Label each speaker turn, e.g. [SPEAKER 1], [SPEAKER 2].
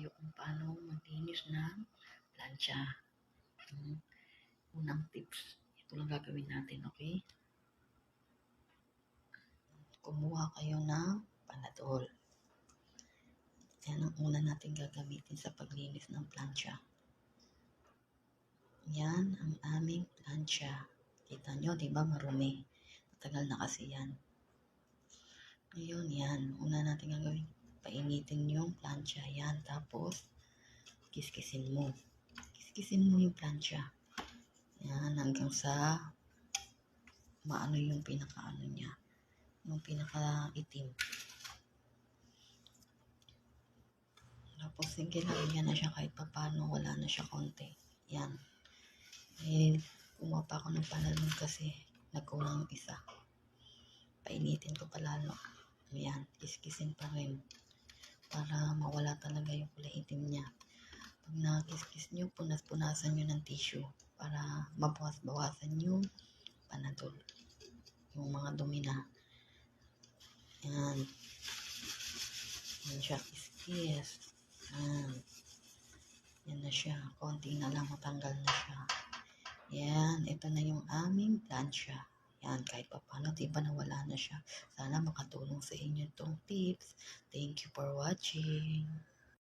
[SPEAKER 1] kayo kung paano maglinis ng plancha. Hmm. Unang tips, ito lang gagawin natin, okay? Kumuha kayo ng panadol. Yan ang una natin gagamitin sa paglinis ng plancha. Yan ang aming plancha. Kita nyo, di ba marumi? Matagal na kasi yan. Ngayon, yan. Una natin gagawin. Painitin yung plancha. Yan. Tapos, kiskisin mo. Kiskisin mo yung plancha. Yan. Hanggang sa maano yung pinakaano niya. Yung pinaka itim. Tapos, sige lang. Yan na siya kahit pa paano. Wala na siya konti. Yan. Eh, kumuha pa ako ng panalon kasi nagkulang isa. Painitin ko pa lalo. Ayan, kiskisin pa rin. Para mawala talaga yung kulay itim niya. Pag nakiskis nyo, punas-punasan nyo ng tissue. Para mabawas-bawasan yung panadol. Yung mga dumi na. Yan. Yan siya, kiskis. Yan. Yan na siya. Konti na lang, matanggal na siya. Yan, ito na yung aming plancha. Yan, kahit pa paano, di ba nawala na siya. Sana makatulong sa inyo itong tips. Thank you for watching.